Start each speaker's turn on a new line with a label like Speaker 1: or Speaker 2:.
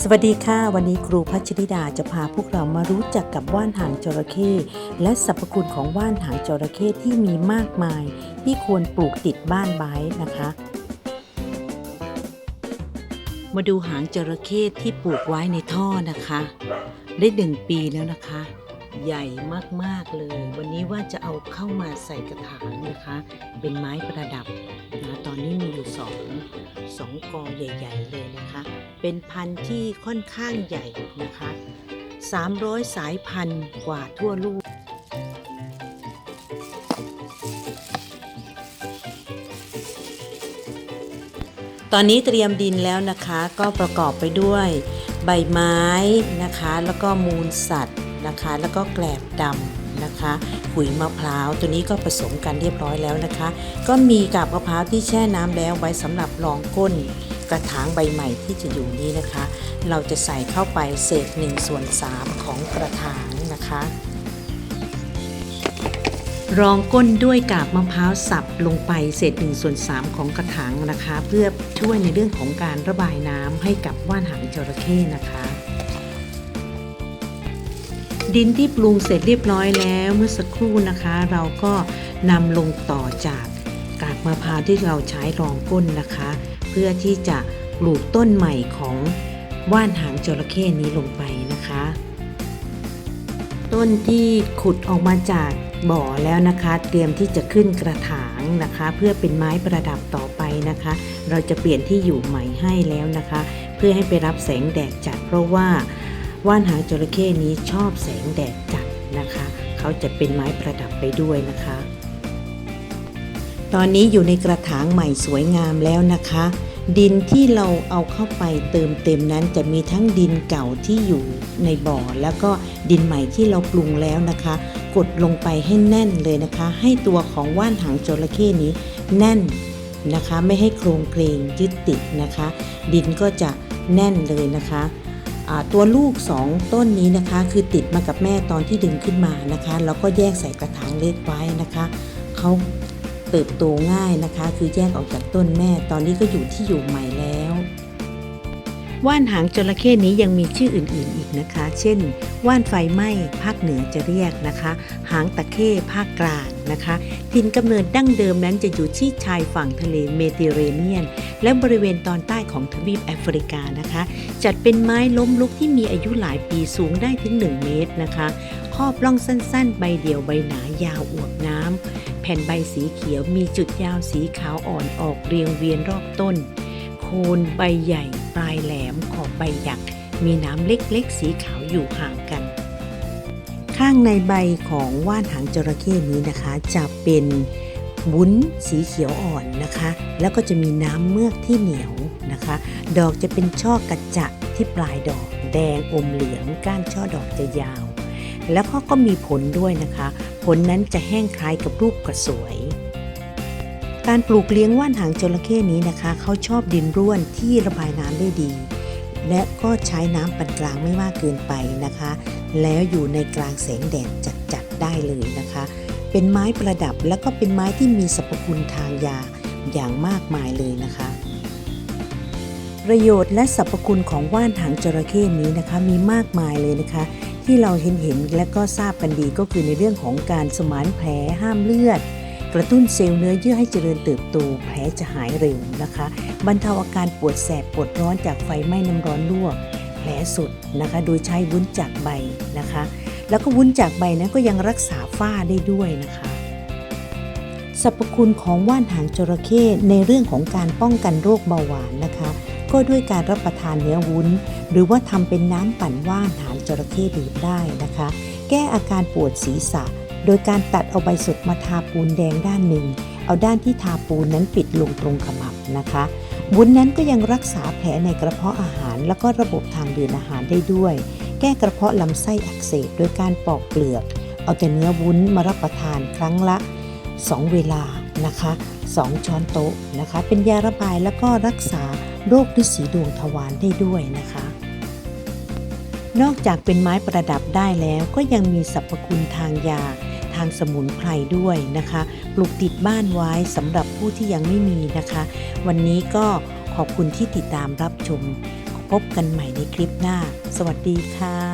Speaker 1: สวัสดีค่ะ วันนี้ครูพัชริดาจะพาพวกเรามารู้จักกับว่านหางจระเข้และสรรพคุณของว่านหางจระเข้ที่มีมากมาย ที่ควรปลูกติดบ้านไว้นะคะ มาดูหางจระเข้ที่ปลูกไว้ในท่อนะคะ ได้หนึ่งปีแล้วนะคะ ใหญ่มากๆเลย วันนี้ว่าจะเอาเข้ามาใส่กระถางนะคะ เป็นไม้ประดับนะตอนนี้มีอยู่สองสองกอใหญ่ ๆ เลยนะคะ เป็นพันธุ์ที่ค่อนข้างใหญ่นะคะ 300 สายพันธุ์กว่าทั่วโลกตอนนี้เตรียมดินแล้วนะคะก็ประกอบไปด้วยใบไม้นะคะ แล้วก็มูลสัตว์ นะคะ แล้วก็แกลบดำนะคะขุยมะพร้าวตัวนี้ก็ผสมกันเรียบร้อยแล้วนะคะ ก็มีกาบมะพร้าวที่แช่น้ำแล้วไว้สำหรับรองก้นกระถางใบใหม่ที่จะอยู่นี้นะคะ เราจะใส่เข้าไปเศษ1ส่วน3ของกระถางนะคะรองก้นด้วยกาบมะพร้าวสับลงไปเศษ1ส่วน3ของกระถางนะคะ เพื่อช่วยในเรื่องของการระบายน้ำให้กับว่านหางจระเข้นะคะ ดินที่ปรุงเสร็จเรียบร้อยแล้วเมื่อสักครู่นะคะ เราก็นำลงต่อจากกากมะพร้าวที่เราใช้รองก้นนะคะ เพื่อที่จะปลูกต้นใหม่ของว่านหางจระเข้นี้ลงไปนะคะ ต้นที่ขุดออกมาจากบ่อแล้วนะคะ เตรียมที่จะขึ้นกระถางนะคะ เพื่อเป็นไม้ประดับต่อไปนะคะ เราจะเปลี่ยนที่อยู่ใหม่ให้แล้วนะคะ เพื่อให้ไปรับแสงแดดจัดเพราะว่า ว่านหางจระเข้นี้ชอบแสงแดดจัดนะคะ เขาจะเป็นไม้ประดับไปด้วยนะคะ ตอนนี้อยู่ในกระถางใหม่สวยงามแล้วนะคะ ดินที่เราเอาเข้าไปเติมเต็มนั้นจะมีทั้งดินเก่าที่อยู่ในบ่อ แล้วก็ดินใหม่ที่เราปรุงแล้วนะคะ กดลงไปให้แน่นเลยนะคะ ให้ตัวของว่านหางจระเข้นี้แน่นนะคะ ไม่ให้โครงเกรงยึดติดนะคะ ดินก็จะแน่นเลยนะคะ ตัวลูก 2 ต้นนี้นะคะ คือติดมากับแม่ตอนที่ดึงขึ้นมานะคะแล้วก็แยกใส่กระถางเล็กไว้นะคะเขาเติบโตง่ายนะคะ คือแยกออกจากต้นแม่ตอนนี้ก็อยู่ที่อยู่ใหม่แล้ว ว่านหางจระเข้นี้ยังมีชื่ออื่นๆอีกนะคะ เช่น ว่านไฟไหม้ภาคเหนือจะเรียกนะคะ หางตะเข้ภาคกลางนะคะถิ่นกำเนิดดั้งเดิมนั้นจะอยู่ที่ชายฝั่งทะเลเมดิเตอร์เรเนียน และบริเวณตอนใต้ของทวีปแอฟริกานะคะ จัดเป็นไม้ล้มลุกที่มีอายุหลายปีสูงได้ถึง 1 เมตรนะคะครอบร่องสั้นๆ ใบเดี่ยวใบหนายาวอวบน้ำแผ่นใบสีเขียวมีจุดยาวสีขาวอ่อนออกเรียงเวียนรอบต้น คนใบใหญ่ปลายแหลมขอบใบหยัก มีน้ำเล็กๆ สีขาวอยู่ห่างกัน ข้างในใบของว่านหางจระเข้นี้นะคะ จะเป็นวุ้นสีเขียวอ่อนนะคะ แล้วก็จะมีน้ำเมือกที่เหนียวนะคะ ดอกจะเป็นช่อกระจะที่ปลายดอก แดงอมเหลืองก้านช่อดอกจะยาว แล้วก็ก็มีผลด้วยนะคะ ผลนั้นจะแห้งคล้ายกับรูปกระสวย การปลูกเลี้ยงว่านหางจระเข้นี้นะคะ เขาชอบดินร่วนที่ระบายน้ำได้ดี และก็ใช้น้ำปานกลางไม่มากเกินไปนะคะ แล้วอยู่ในกลางแสงแดดจัดๆได้เลยนะคะ เป็นไม้ประดับแล้วก็เป็นไม้ที่มีสรรพคุณทางยาอย่างมากมายเลยนะคะ ประโยชน์และสรรพคุณของว่านหางจระเข้นี้นะคะมีมากมายเลยนะคะ ที่เราเห็นเห็นและก็ทราบกันดีก็คือในเรื่องของการสมานแผลห้ามเลือด กระตุ้นเซลล์เนื้อเยื่อให้เจริญเติบโตแผลจะหายเร็วนะคะ บรรเทาอาการปวดแสบปวดร้อนจากไฟไหม้น้ำร้อนลวก แผลสุดนะคะ โดยใช้วุ้นจากใบนะคะ แล้วก็วุ้นจากใบนั้นก็ยังรักษาฝ้าได้ด้วยนะคะสรรพคุณของว่านหางจระเข้ในเรื่องของการป้องกันโรคเบาหวานนะคะ ก็ด้วยการรับประทานเนื้อวุ้น หรือว่าทำเป็นน้ำปั่นว่านหางจระเข้ดื่มได้นะคะ แก้อาการปวดศีรษะ โดยการตัดเอาใบสดมาทาปูนแดงด้านหนึ่ง เอาด้านที่ทาปูนนั้นปิดลงตรงขมับนะคะวุ้นนั้นก็ยังรักษาแผลในกระเพาะอาหาร แล้วก็ระบบทางเดินอาหารได้ด้วย แก้กระเพาะลำไส้อักเสบโดยการปอกเปลือก เอาแต่เนื้อวุ้นมารับประทานครั้งละ 2 เวลานะคะ 2 ช้อนโต๊ะนะคะ เป็นยาระบายแล้วก็รักษาโรคฤาษีดวงทวารได้ด้วยนะคะ นอกจากเป็นไม้ประดับได้แล้วก็ยังมีสรรพคุณทางยา ทางสมุนไพรด้วยนะคะ ปลูกติดบ้านไว้สำหรับผู้ที่ยังไม่มีนะคะ วันนี้ก็ขอบคุณที่ติดตามรับชม พบกันใหม่ในคลิปหน้า สวัสดีค่ะ